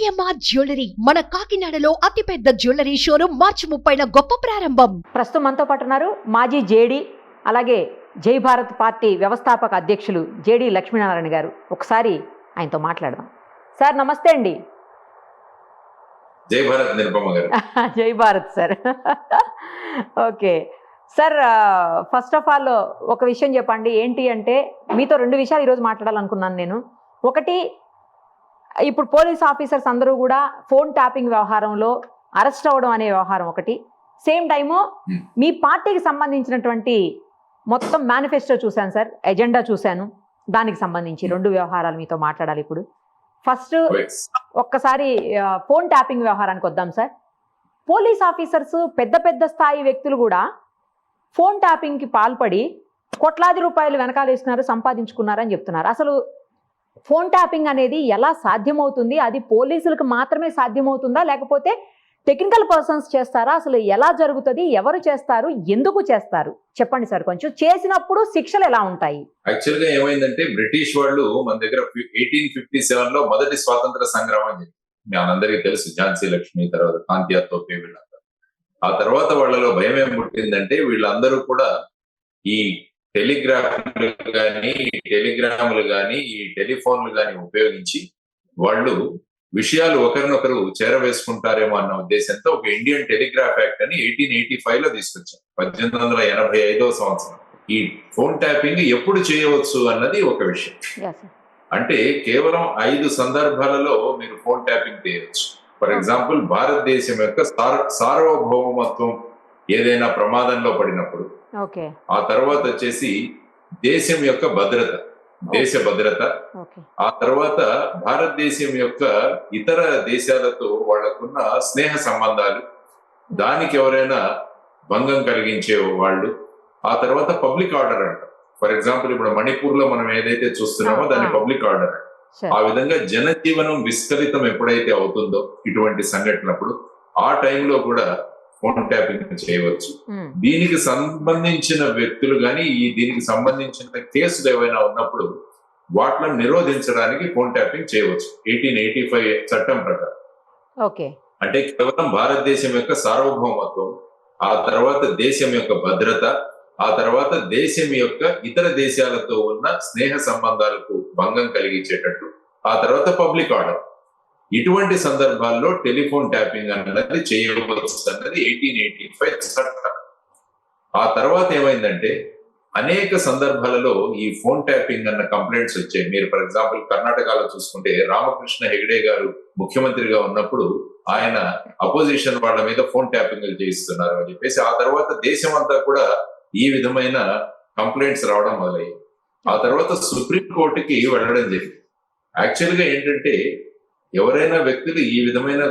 CMR jewellery? మన కాకినాడలో అతిపెద్ద జ్యువెలరీ షోరూం మార్చి ముప్పైన గొప్ప ప్రారంభం. ప్రస్తుతం మనతో పాటు ఉన్నారు మాజీ జేడీ అలాగే జై భారత్ పార్టీ వ్యవస్థాపక అధ్యక్షులు జేడి లక్ష్మీనారాయణ గారు. ఒకసారి ఆయనతో మాట్లాడదాం. సార్ నమస్తే అండి. జై భారత్ గారు. Jai Bharat sir. Okay. Sir first of all ఒక విషయం చెప్పండి. ఏంటి అంటే మీతో రెండు విషయాలు ఈరోజు మాట్లాడాలనుకున్నాను నేను. ఒకటి ఇప్పుడు పోలీస్ ఆఫీసర్స్ అందరూ కూడా ఫోన్ ట్యాపింగ్ వ్యవహారంలో అరెస్ట్ అవ్వడం అనే వ్యవహారం ఒకటి. Same time Hmm. మీ పార్టీకి సంబంధించినటువంటి మొత్తం మేనిఫెస్టో చూశాను సార్ ఎజెండా చూశాను. దానికి సంబంధించి రెండు వ్యవహారాలు మీతో మాట్లాడాలి ఇప్పుడు. ఫస్ట్ ఒక్కసారి ఫోన్ ట్యాపింగ్ వ్యవహారానికి వద్దాం సార్. పోలీస్ ఆఫీసర్స్ పెద్ద పెద్ద స్థాయి వ్యక్తులు కూడా ఫోన్ ట్యాపింగ్కి పాల్పడి కోట్లాది రూపాయలు వెనకాలేస్తున్నారు సంపాదించుకున్నారని చెప్తున్నారు. అసలు ఫోన్ ట్యాపింగ్ అనేది ఎలా సాధ్యమవుతుంది? అది పోలీసులకు మాత్రమే సాధ్యమవుతుందా? లేకపోతే టెక్నికల్ పర్సన్స్ చేస్తారా? అసలు ఎలా జరుగుతుంది? ఎవరు చేస్తారు? ఎందుకు చేస్తారు? చెప్పండి సార్ కొంచెం. చేసినప్పుడు శిక్షలు ఎలా ఉంటాయి? యాక్చువల్గా ఏమైందంటే బ్రిటిష్ వాళ్ళు మన దగ్గర ఎయిటీన్ ఫిఫ్టీ సెవెన్లో మొదటి స్వాతంత్ర సంగ్రామం జరిగింది. మనందరికీ తెలుసు. ఝాన్సీ లక్ష్మి తర్వాత కాంతియా తోపే వీళ్ళందరూ. ఆ తర్వాత వాళ్ళలో భయం ఏం పుట్టిందంటే వీళ్ళందరూ కూడా ఈ టెలిగ్రాఫ్లు కానీ టెలిగ్రాములు కానీ ఈ టెలిఫోన్లు కానీ ఉపయోగించి వాళ్ళు విషయాలు ఒకరినొకరు చేరవేసుకుంటారేమో అన్న ఉద్దేశంతో ఒక ఇండియన్ టెలిగ్రాఫ్ యాక్ట్ అని ఎయిటీన్ ఎయిటీ ఫైవ్లో తీసుకొచ్చారు. పద్దెనిమిది వందల ఎనభై ఐదవ సంవత్సరం. ఈ ఫోన్ ట్యాపింగ్ ఎప్పుడు చేయవచ్చు అన్నది ఒక విషయం. అంటే కేవలం ఐదు సందర్భాలలో మీరు ఫోన్ ట్యాపింగ్ చేయవచ్చు. ఫర్ ఎగ్జాంపుల్ భారతదేశం యొక్క సార్ సార్వభౌమత్వం ఏదైనా ప్రమాదంలో పడినప్పుడు ఆ తర్వాత వచ్చేసి దేశం యొక్క భద్రత దేశ భద్రత. ఆ తర్వాత భారతదేశం యొక్క ఇతర దేశాలతో వాళ్ళకున్న స్నేహ సంబంధాలు దానికి ఎవరైనా భంగం కలిగించే వాళ్ళు ఆ తర్వాత పబ్లిక్ ఆర్డర్ అంట. ఫర్ ఎగ్జాంపుల్ ఇప్పుడు మణిపూర్లో మనం ఏదైతే చూస్తున్నామో దాన్ని. Public order. ఆ విధంగా జనజీవనం విస్కలితం ఎప్పుడైతే అవుతుందో ఇటువంటి సంఘటనప్పుడు ఆ టైంలో కూడా ఫోన్ ట్యాపింగ్ చేయవచ్చు దీనికి సంబంధించిన వ్యక్తులు కానీ ఈ దీనికి సంబంధించిన కేసులు ఏవైనా ఉన్నప్పుడు వాటిని నిరోధించడానికి ఫోన్ ట్యాపింగ్ చేయవచ్చు. ఎయిటీన్ ఎయిటీ ఫైవ్ చట్టం ప్రకారం. ఓకే. అంటే కేవలం భారతదేశం యొక్క సార్వభౌమత్వం ఆ తర్వాత దేశం యొక్క భద్రత ఆ తర్వాత దేశం యొక్క ఇతర దేశాలతో ఉన్న స్నేహ సంబంధాలకు భంగం కలిగించేటట్టు ఆ తర్వాత పబ్లిక్ ఆర్డర్. ఇటువంటి సందర్భాల్లో టెలిఫోన్ ట్యాపింగ్ అన్నది చేయవచ్చు అన్నది ఎయిటీన్ ఎయిటీ ఫైవ్ చట్టం. ఆ తర్వాత ఏమైందంటే అనేక సందర్భాలలో ఈ ఫోన్ ట్యాపింగ్ అన్న కంప్లైంట్స్ వచ్చాయి. మీరు ఫర్ ఎగ్జాంపుల్ కర్ణాటకలో చూసుకుంటే రామకృష్ణ హెగడే గారు ముఖ్యమంత్రిగా ఉన్నప్పుడు ఆయన అపోజిషన్ వాళ్ళ మీద ఫోన్ ట్యాపింగ్ చేయిస్తున్నారు అని చెప్పేసి ఆ తర్వాత దేశం అంతా కూడా ఈ విధమైన కంప్లైంట్స్ రావడం మొదలయ్యాయి. ఆ తర్వాత సుప్రీం కోర్టుకి వెళ్ళడం జరిగింది. యాక్చువల్గా ఏంటంటే ఎవరైనా వ్యక్తులు ఈ విధమైన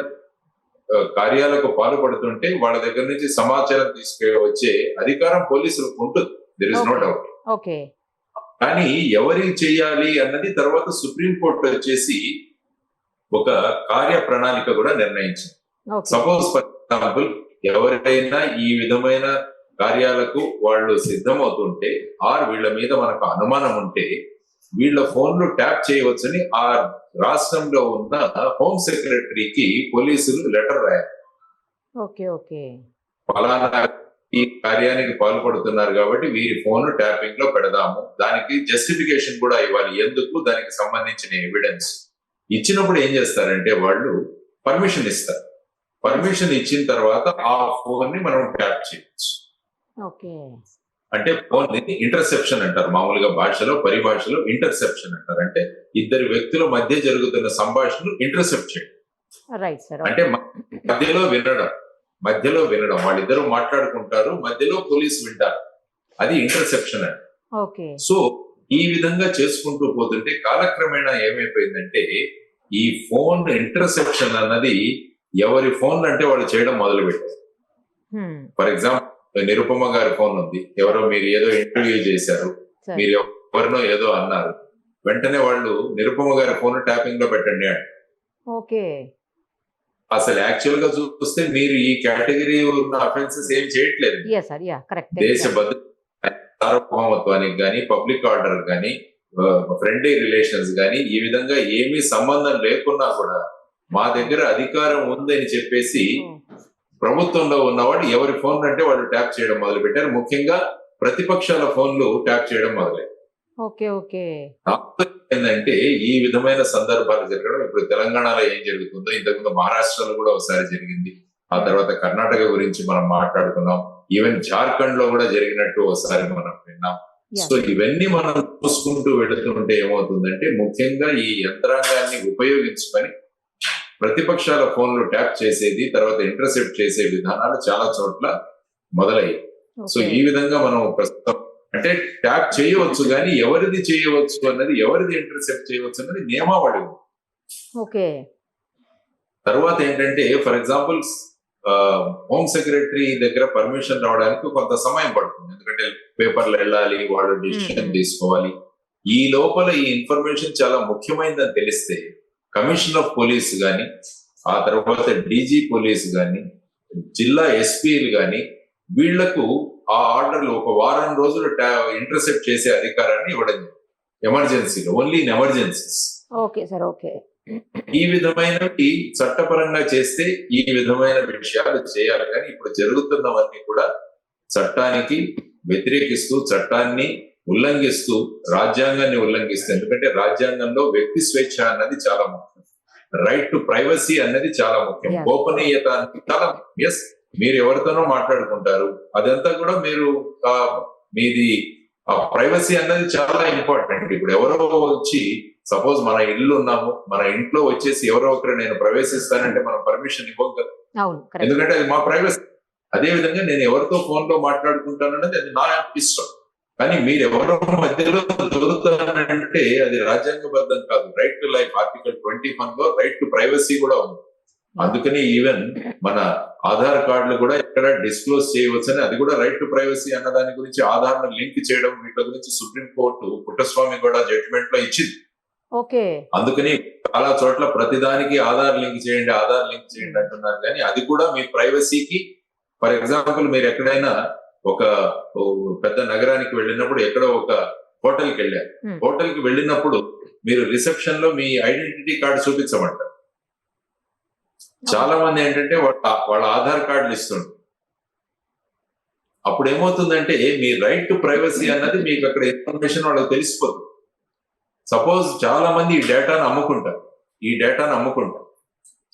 కార్యాలకు పాల్పడుతుంటే వాళ్ళ దగ్గర నుంచి సమాచారం తీసుకు వచ్చే అధికారం పోలీసులకు ఉంటుంది. There is no. Doubt okay కానీ ఎవరికి చేయాలి అన్నది తర్వాత సుప్రీం కోర్టు వచ్చేసి ఒక కార్య ప్రణాళిక కూడా నిర్ణయించింది. సపోజ్ ఫర్ ఎగ్జాంపుల్ ఎవరైనా ఈ విధమైన కార్యాలకు వాళ్ళు సిద్ధమవుతుంటే ఆర్ వీళ్ళ మీద మనకు అనుమానం ఉంటే వీళ్ళ ఫోన్లు ట్యాప్ చేయవచ్చని ఆ రాష్ట్రంలో ఉన్న హోమ్ సెక్రటరీకి పోలీసులు లెటర్ రాయాలి. Okay okay. ఫలానా ఈ కార్యానికి పాల్పడుతున్నారు కాబట్టి వీరి ఫోన్ ట్యాపింగ్లో పెడదాము. దానికి జస్టిఫికేషన్ కూడా ఇవ్వాలి. ఎందుకు? దానికి సంబంధించిన ఎవిడెన్స్. ఇచ్చినప్పుడు ఏం చేస్తారంటే వాళ్ళు పర్మిషన్ ఇస్తారు. పర్మిషన్ ఇచ్చిన తర్వాత ఆ ఫోన్ని మనం ట్యాప్ చేయొచ్చు. ఓకే. అంటే ఫోన్ని ఇంటర్సెప్షన్ అంటారు. మామూలుగా భాషలో పరిభాషలో ఇంటర్సెప్షన్ అంటారు. అంటే ఇద్దరు వ్యక్తుల మధ్య జరుగుతున్న సంభాషణ ఇంటర్సెప్ట్ చేయడం. అంటే మధ్యలో వినడం. మధ్యలో వినడం. వాళ్ళిద్దరూ మాట్లాడుకుంటారు. మధ్యలో పోలీసు వింటారు. అది ఇంటర్సెప్షన్ అండి. ఓకే. సో ఈ విధంగా చేసుకుంటూ పోతుంటే కాలక్రమేణా ఏమైపోయిందంటే ఈ ఫోన్ ఇంటర్సెప్షన్ అన్నది ఎవరి ఫోన్ అంటే వాళ్ళు చేయడం మొదలు పెట్టారు ఫర్ ఎగ్జాంపుల్ నిరుపమ గారి ఫోన్ ఉంది. ఎవరో మీరు ఏదో ఇంటర్వ్యూ చేశారు. మీరు ఎవరినో ఏదో అన్నారు. వెంటనే వాళ్ళు నిరుపమ గారి ఫోన్ ట్యాపింగ్లో పెట్టండి అంట. ఓకే. అసలు యాక్చువల్గా చూస్తే మీరు ఈ కేటగిరీ ఉన్న అఫెన్సెస్ ఏం చేయట్లేదు. దేశ భద్రత సార్వభౌమత్వానికి కానీ పబ్లిక్ ఆర్డర్ కానీ ఫ్రెండ్లీ రిలేషన్స్ కానీ ఈ విధంగా ఏమీ సంబంధం లేకున్నా కూడా మా దగ్గర అధికారం ఉందని చెప్పేసి ప్రభుత్వంలో ఉన్నవాడు ఎవరి ఫోన్ అంటే వాళ్ళు ట్యాప్ చేయడం మొదలు పెట్టారు ముఖ్యంగా ప్రతిపక్షాల ఫోన్లు ట్యాప్ చేయడం మొదలై ఓకే ఓకే. ఏంటంటే ఈ విధమైన సందర్భాలు జరగడం. ఇప్పుడు తెలంగాణలో ఏం జరుగుతుందో ఇంతకుముందు మహారాష్ట్రలో కూడా ఒకసారి జరిగింది. ఆ తర్వాత కర్ణాటక గురించి మనం మాట్లాడుకున్నాం. ఈవెన్ జార్ఖండ్లో కూడా జరిగినట్టు ఒకసారి మనం విన్నాం. సో ఇవన్నీ మనం చూసుకుంటూ వెళుతుంటే ఏమవుతుందంటే ముఖ్యంగా ఈ యంత్రాంగాన్ని ఉపయోగించుకొని ప్రతిపక్షాల ఫోన్లు ట్యాప్ చేసేది తర్వాత ఇంటర్సెప్ట్ చేసే విధానాలు చాలా చోట్ల మొదలయ్యాయి. సో ఈ విధంగా మనం ప్రస్తుతం అంటే ట్యాప్ చేయవచ్చు కానీ ఎవరిది చేయవచ్చు అన్నది ఎవరిది ఇంటర్సెప్ట్ చేయవచ్చు అన్నది నియమావళి. ఓకే. తర్వాత ఏంటంటే ఫర్ ఎగ్జాంపుల్ హోమ్ సెక్రటరీ దగ్గర పర్మిషన్ రావడానికి కొంత సమయం పడుతుంది. ఎందుకంటే పేపర్లు వెళ్ళాలి వాళ్ళు డిసిషన్. తీసుకోవాలి. ఈ లోపల ఈ ఇన్ఫర్మేషన్ చాలా ముఖ్యమైనదని తెలిస్తే కమిషనర్ ఆఫ్ పోలీస్ గాని ఆ తర్వాత డీజీ పోలీస్ గాని జిల్లా ఎస్పీలు గాని వీళ్ళకు ఆ ఆర్డర్లు ఒక వారం రోజులు ఇంటర్సెప్ట్ చేసే అధికారాన్ని ఇవ్వడం ఎమర్జెన్సీలో only in emergencies. Okay sir okay. ఈ విధమైనవి చట్టపరంగా చేస్తే ఈ విధమైన విషయాలు చేయాలి. కానీ ఇప్పుడు జరుగుతున్నవన్నీ కూడా చట్టానికి వ్యతిరేకిస్తూ చట్టాన్ని ఉల్లంఘిస్తూ రాజ్యాంగాన్ని ఉల్లంఘిస్తూ ఎందుకంటే రాజ్యాంగంలో వ్యక్తి స్వేచ్ఛ అన్నది చాలా ముఖ్యం. రైట్ టు ప్రైవసీ అన్నది చాలా ముఖ్యం. గోపనీయత అన్నది చాలా ఎస్ మీరు ఎవరితోనో మాట్లాడుకుంటారు. అదంతా కూడా మీరు ఆ, మీది ప్రైవసీ అన్నది చాలా ఇంపార్టెంట్ ఇప్పుడు ఎవరో వచ్చి సపోజ్ మన ఇల్లు ఉన్నాము మన ఇంట్లో వచ్చేసి ఎవరో ఒకరు నేను ప్రవేశిస్తానంటే మనం పర్మిషన్ ఇవ్వం కదా. ఎందుకంటే అది మా ప్రైవసీ అదే విధంగా నేను ఎవరితో ఫోన్లో మాట్లాడుకుంటానన్నది అది నా ఇష్టం. కానీ మీరు ఎవరో మధ్యలో దొరుకుతానంటే అది రాజ్యాంగబద్ధం కాదు. Right to life article twenty వన్లో రైట్ టు ప్రైవసీ కూడా ఉంది. అందుకని ఈవెన్ మన ఆధార్ కార్డులు కూడా ఎక్కడ డిస్క్లోజ్ చేయవచ్చని అది కూడా రైట్ టు ప్రైవసీ అన్న దాని గురించి ఆధార్ లింక్ చేయడం వీటి గురించి సుప్రీం కోర్టు పుట్టస్వామి కూడా జడ్జిమెంట్లో ఇచ్చింది. ఓకే. అందుకని చాలా చోట్ల ప్రతిదానికి ఆధార్ లింక్ చేయండి ఆధార్ లింక్ చేయండి అంటున్నారు. కానీ అది కూడా మీ ప్రైవసీకి ఫర్ ఎగ్జాంపుల్ మీరు ఎక్కడైనా ఒక పెద్ద నగరానికి వెళ్ళినప్పుడు ఎక్కడో ఒక హోటల్కి వెళ్ళారు. Hmm. హోటల్కి వెళ్ళినప్పుడు మీరు రిసెప్షన్లో మీ ఐడెంటిటీ కార్డు చూపించమంటారు. చాలా మంది ఏంటంటే వాళ్ళ వాళ్ళ ఆధార్ కార్డులు ఇస్తుంటారు అప్పుడు ఏమవుతుందంటే మీ రైట్ టు ప్రైవసీ అన్నది మీకు అక్కడ ఇన్ఫర్మేషన్ వాళ్ళకి తెలిసిపోతుంది. సపోజ్ చాలా మంది ఈ డేటాను అమ్ముకుంటారు. ఈ డేటాను అమ్ముకుంటారు.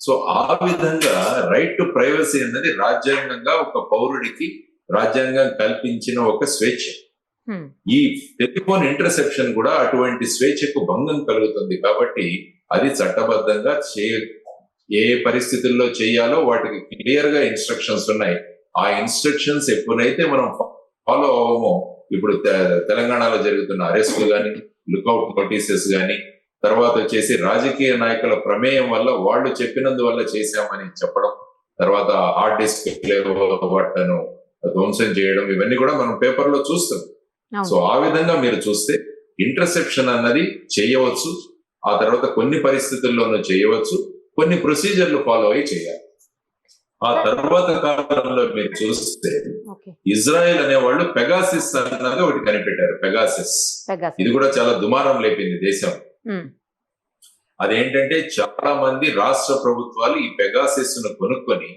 సో ఆ విధంగా రైట్ టు ప్రైవసీ అన్నది రాజ్యాంగంగా ఒక పౌరుడికి రాజ్యాంగం కల్పించిన ఒక స్వేచ్ఛ Hmm. ఈ టెలిఫోన్ ఇంటర్సెప్షన్ కూడా అటువంటి స్వేచ్ఛకు భంగం కలుగుతుంది కాబట్టి అది చట్టబద్ధంగా చే ఏ పరిస్థితుల్లో చేయాలో వాటికి క్లియర్గా ఇన్స్ట్రక్షన్స్ ఉన్నాయి ఆ ఇన్స్ట్రక్షన్స్ ఎప్పుడైతే మనం ఫాలో అవ్వమో ఇప్పుడు తెలంగాణలో జరుగుతున్న అరెస్టులు కానీ లుకౌట్ నోటీసెస్ కానీ తర్వాత వచ్చేసి రాజకీయ నాయకుల ప్రమేయం వల్ల వాళ్ళు చెప్పినందువల్ల చేశామని చెప్పడం తర్వాత హార్డ్ డిస్క్ వాటిను ధ్వంసం చేయడం ఇవన్నీ కూడా మనం పేపర్లో చూస్తాం సో ఆ విధంగా మీరు చూస్తే ఇంటర్సెప్షన్ అన్నది చేయవచ్చు. ఆ తర్వాత కొన్ని పరిస్థితుల్లోనూ చేయవచ్చు. కొన్ని ప్రొసీజర్లు ఫాలో అయ్యి చేయాలి. ఆ తర్వాత కాలంలో మీరు చూస్తే ఇజ్రాయెల్ అనేవాళ్ళు పెగాసిస్ అన్నది ఒకటి కనిపెట్టారు పెగాసిస్. పెగాస్ ఇది కూడా చాలా దుమారం లేపింది దేశం. అదేంటంటే చాలా మంది రాష్ట్ర ప్రభుత్వాలు ఈ పెగాసిస్ను కొనుక్కొని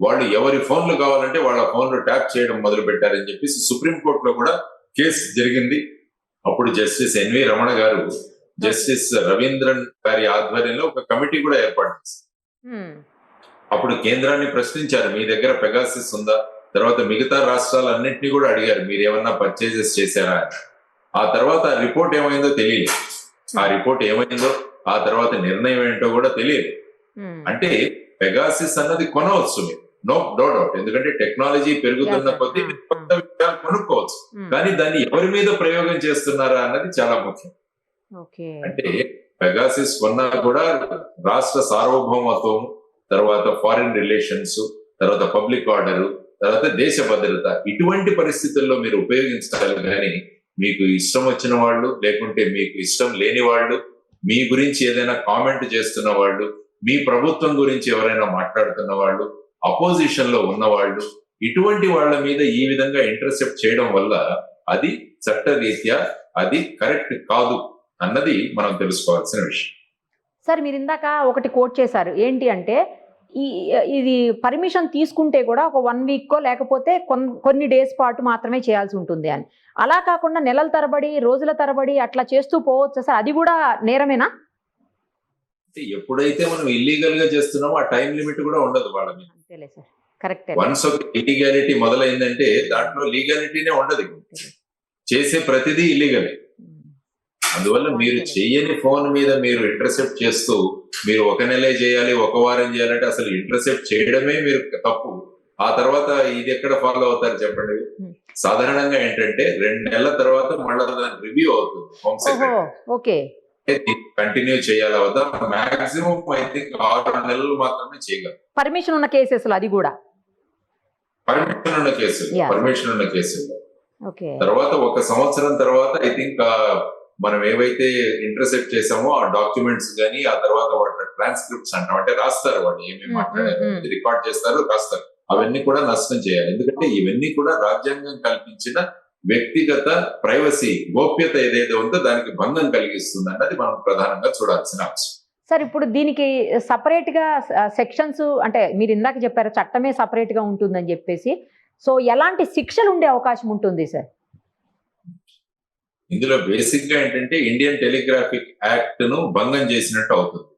వాళ్ళు ఎవరి ఫోన్లు కావాలంటే వాళ్ళ ఫోన్లు ట్యాప్ చేయడం మొదలు పెట్టారని చెప్పేసి సుప్రీం కోర్టులో కూడా కేసు జరిగింది. అప్పుడు జస్టిస్ ఎన్వి రమణ గారు జస్టిస్ రవీంద్రన్ గారి ఆధ్వర్యంలో ఒక కమిటీ కూడా ఏర్పాటు. అప్పుడు కేంద్రాన్ని ప్రశ్నించారు మీ దగ్గర పెగాసిస్ ఉందా? తర్వాత మిగతా రాష్ట్రాలన్నింటినీ కూడా అడిగారు మీరు ఏమన్నా పర్చేజెస్ చేశారా ఆ తర్వాత ఆ రిపోర్ట్ ఏమైందో తెలియదు ఆ రిపోర్ట్ ఏమైందో ఆ తర్వాత నిర్ణయం ఏంటో కూడా తెలియదు. అంటే పెగాసిస్ అన్నది కొనవచ్చు మీరు నో నో డౌట్ ఎందుకంటే టెక్నాలజీ పెరుగుతున్న. కొద్దీ మీరు కొత్త విషయాలు కొనుక్కోవచ్చు. ఉమ్. కానీ దాన్ని ఎవరి మీద ప్రయోగం చేస్తున్నారా అన్నది చాలా ముఖ్యం. అంటే పెగాసిస్ కొన్నా కూడా రాష్ట్ర సార్వభౌమత్వం తర్వాత ఫారిన్ రిలేషన్స్ తర్వాత పబ్లిక్ ఆర్డర్ తర్వాత దేశ భద్రత ఇటువంటి పరిస్థితుల్లో మీరు ఉపయోగించాలి కానీ మీకు ఇష్టం వచ్చిన వాళ్ళు లేకుంటే మీకు ఇష్టం లేని వాళ్ళు మీ గురించి ఏదైనా కామెంట్ చేస్తున్న వాళ్ళు మీ ప్రభుత్వం గురించి ఎవరైనా మాట్లాడుతున్న వాళ్ళు అపోజిషన్లో ఉన్న వాళ్ళు ఇటువంటి వాళ్ళ మీద ఈ విధంగా ఇంటర్సెప్ట్ చేయడం వల్ల అది చట్టరీత్యా అది కరెక్ట్ కాదు అన్నది మనం తెలుసుకోవాల్సిన విషయం. సార్ మీరు ఇందాక ఒకటి కోట్ చేశారు. ఏంటి అంటే ఈ ఇది పర్మిషన్ తీసుకుంటే కూడా ఒక వన్ వీక్కో లేకపోతే కొన్ని డేస్ పాటు మాత్రమే చేయాల్సి ఉంటుంది అని. అలా కాకుండా నెలల తరబడి రోజుల తరబడి అట్లా చేస్తూ పోవచ్చు సార్. అది కూడా నేరమేనా? ఎప్పుడైతే మనం ఇల్లీగల్గా చేస్తున్నామో ఆ టైం లిమిట్ కూడా ఉండదు వాళ్ళ మీద. కరెక్టే వన్స్ ఒక ఇల్లీగాలిటీ మొదలైందంటే దాంట్లో లీగాలిటీనే ఉండదు చేసే ప్రతిదీ ఇల్లీగలే అందువల్ల మీరు చెయ్యని ఫోన్ మీద మీరు ఇంటర్సెప్ట్ చేస్తూ మీరు ఒక నెలే చేయాలి ఒక వారం చేయాలంటే అసలు ఇంటర్సెప్ట్ చేయడమే మీరు తప్పు. ఆ తర్వాత ఇది ఎక్కడ ఫాలో అవుతారు చెప్పండి. సాధారణంగా ఏంటంటే రెండు నెలల తర్వాత మళ్ళీ రివ్యూ అవుతుంది. హోమ్ సెక్రటరీ కంటిన్యూ చేయాలా వద్దా? మాక్సిమం థింక్ ఆరు నెలలు మాత్రమే చేయగలరు పర్మిషన్ ఉన్న కేసెస్లో అది కూడా? పర్మిషన్ ఉన్న కేసులు. Yeah. పర్మిషన్ ఉన్న కేసులు. తర్వాత ఒక సంవత్సరం తర్వాత ఐ థింక్ మనం ఏవైతే ఇంటర్సెప్ట్ చేసామో ఆ డాక్యుమెంట్స్ గానీ ఆ తర్వాత వాటి ట్రాన్స్క్రిప్ట్స్ అంటాం. అంటే రాస్తారు వాళ్ళు ఏమేమి Mm, మాట్లాడారు mm, mm. రికార్డ్ చేస్తారు రాస్తారు. అవన్నీ కూడా నష్టం చేయాలి. ఎందుకంటే ఇవన్నీ కూడా రాజ్యాంగం కల్పించిన వ్యక్తిగత ప్రైవసీ గోప్యత ఏదైతే ఉందో దానికి భంగం కలిగిస్తుంది అన్నది మనం ప్రధానంగా చూడాల్సిన అంశం. సార్ ఇప్పుడు దీనికి సపరేట్గా సెక్షన్స్ అంటే మీరు ఇందాక చెప్పారు చట్టమే సపరేట్గా ఉంటుందని చెప్పేసి. సో ఎలాంటి శిక్షలు ఉండే అవకాశం ఉంటుంది సార్? ఇందులో బేసిక్గా ఏంటంటే ఇండియన్ టెలిగ్రాఫిక్ యాక్ట్ను భంగం చేసినట్టు అవుతుంది.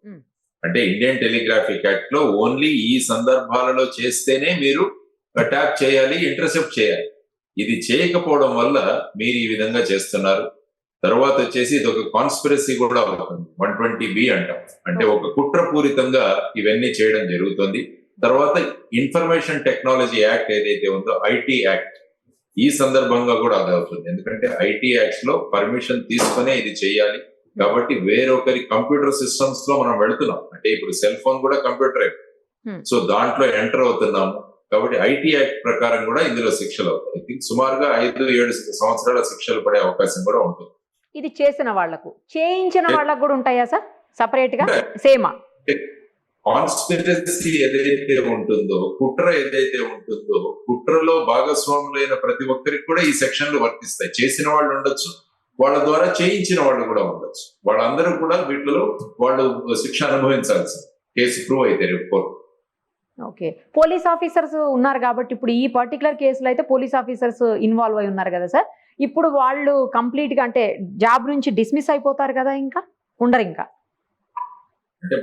అంటే ఇండియన్ టెలిగ్రాఫిక్ యాక్ట్లో ఓన్లీ ఈ సందర్భాలలో చేస్తేనే మీరు అటాక్ చేయాలి ఇంటర్సెప్ట్ చేయాలి. ఇది చేయకపోవడం వల్ల మీరు ఈ విధంగా చేస్తున్నారు. తర్వాత వచ్చేసి ఇది ఒక కాన్స్పిరసీ కూడా అవుతుంది. వన్ ట్వంటీ బి అంటాం. అంటే ఒక కుట్రపూరితంగా ఇవన్నీ చేయడం జరుగుతుంది. తర్వాత ఇన్ఫర్మేషన్ టెక్నాలజీ యాక్ట్ ఏదైతే ఉందో ఐటీ యాక్ట్ ఈ సందర్భంగా కూడా అది అవుతుంది. ఎందుకంటే ఐటీ యాక్ట్స్లో పర్మిషన్ తీసుకునే ఇది చేయాలి. కాబట్టి వేరొకరి కంప్యూటర్ సిస్టమ్స్లో మనం వెళుతున్నాం. అంటే ఇప్పుడు సెల్ ఫోన్ కూడా కంప్యూటర్. సో దాంట్లో ఎంటర్ అవుతున్నాము. కాబట్టి ఐటీ యాక్ట్ ప్రకారం కూడా ఇందులో శిక్షలు అవుతాయి. think సుమారుగా ఐదు ఏడు సంవత్సరాల శిక్షలు పడే అవకాశం కూడా ఉంటుంది. ఇది చేసిన వాళ్ళకు చేయించిన వాళ్ళకు కూడా ఉంటాయా సార్? సపరేట్గా? సేమా కాన్స్పిరసీ ఏదైతే ఉంటుందో కుట్ర ఏదైతే ఉంటుందో కుట్రలో భాగస్వాములైన ప్రతి ఒక్కరికి కూడా ఈ సెక్షన్లు వర్తిస్తాయి. చేసిన వాళ్ళు ఉండొచ్చు. వాళ్ళ ద్వారా చేయించిన వాళ్ళు కూడా ఉండొచ్చు. వాళ్ళందరూ కూడా వీటిలో వాళ్ళు శిక్ష అనుభవించాల్సి కేసు ప్రూవ్ అయితే రేపు ఓకే. పోలీస్ ఆఫీసర్స్ ఉన్నారు కాబట్టి ఇప్పుడు ఈ పర్టికులర్ కేసులో అయితే పోలీస్ ఆఫీసర్స్ ఇన్వాల్వ్ అయి ఉన్నారు కదా సార్? ఇప్పుడు వాళ్ళు కంప్లీట్గా అంటే జాబ్ నుంచి డిస్మిస్ అయిపోతారు కదా ఇంకా? ఉండరు ఇంకా? అంటే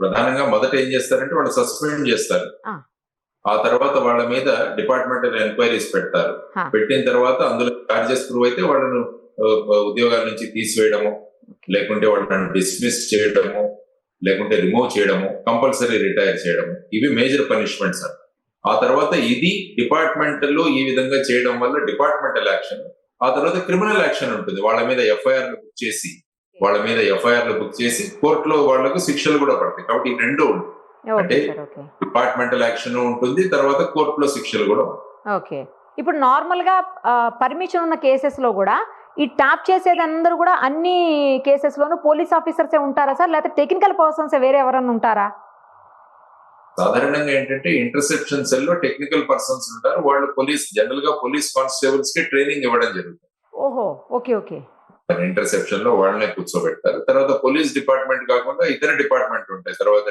ప్రధానంగా మొదట ఏం చేస్తారంటే వాళ్ళు సస్పెండ్ చేస్తారు. ఆ. తర్వాత వాళ్ళ మీద డిపార్ట్మెంటల్ ఎంక్వైరీస్ పెడతారు. పెట్టిన తర్వాత అందులో చార్జెస్ ప్రూవ్ అయితే వాళ్ళను ఉద్యోగాల నుంచి తీసివేయడము లేకుంటే వాళ్ళని డిస్మిస్ చేయడము లేకుంటే రిమూవ్ చేయడము కంపల్సరీ రిటైర్ చేయడము ఇవి మేజర్ పనిష్మెంట్స్ అంట ఆ తర్వాత ఇది డిపార్ట్మెంట్లో ఈ విధంగా చేయడం వల్ల డిపార్ట్మెంటల్ యాక్షన్ ఆ తర్వాత క్రిమినల్ యాక్షన్ ఉంటుంది. వాళ్ళ మీద ఎఫ్ఐఆర్ బుక్ చేసి వాళ్ళ మీద ఎఫ్ఐఆర్ బుక్ చేసి కోర్టులో వాళ్ళకు శిక్షలు కూడా పడతాయి. కాబట్టి ఈ రెండు అంటే- డిపార్ట్మెంటల్ యాక్షన్ ఉంటుంది తర్వాత కోర్టులో శిక్షలు కూడా ఉంటాయి. ఓకే. ఇప్పుడు నార్మల్గా పర్మిషన్ ఉన్న కేసెస్లో కూడా ఈ ట్యాప్ చేసేది అందరూ కూడా అన్ని కేసెస్ లోనూ పోలీస్ ఆఫీసర్సే ఉంటారా సార్? లేకపోతే టెక్నికల్ పర్సన్స్ వేరే ఎవరైనా ఉంటారా? సాధారణంగా ఏంటంటే ఇంటర్సెప్షన్ సెల్లో టెక్నికల్ పర్సన్స్ ఉంటారు. వాళ్ళు పోలీస్ జనరల్గా పోలీస్ కానిస్టేబుల్స్కి ట్రైనింగ్ ఇవ్వడం జరుగుతుంది. ఓహో ఓకే ఓకే. ఇంటర్సెప్షన్లో వాళ్ళనే కూర్చోబెడతారు. తర్వాత పోలీస్ డిపార్ట్మెంట్ కాకుండా ఇతర డిపార్ట్మెంట్ ఉంటాయి. తర్వాత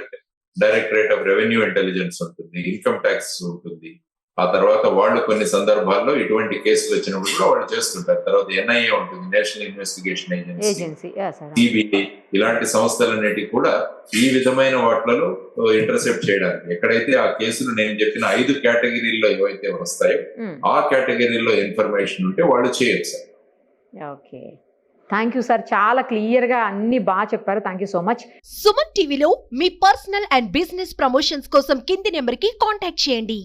డైరెక్టరేట్ ఆఫ్ రెవెన్యూ ఇంటెలిజెన్స్ ఉంటుంది ఇన్కమ్ ట్యాక్స్ ఉంటుంది. ఆ తర్వాత వాళ్ళు కొన్ని సందర్భాల్లో ఇటువంటి కేసులు వచ్చినప్పుడు కూడా వాళ్ళు చేస్తుంటారు. తర్వాత ఎన్ఐఏ ఉంటుంది national investigation agency agency sir CBI ఇలాంటి సంస్థలన్నిటికీ కూడా ఈ విధమైన వాటిలలో ఇంటర్సెప్ట్ చేయడానికి. ఎక్కడైతే ఆ కేసులు నేను చెప్పిన ఐదు కేటగిరీల్లో ఏవైతే వస్తాయో ఆ కేటగిరీలో ఇన్ఫర్మేషన్ ఉంటే వాళ్ళు చేయొచ్చు ఓకే. థ్యాంక్ యూ సార్ చాలా క్లియర్గా అన్ని బాగా చెప్పారు. Thank you so much Suman టీవీలో మీ పర్సనల్ అండ్ బిజినెస్ ప్రమోషన్స్ కోసం కింది నెంబర్కి కాంటాక్ట్ చేయండి.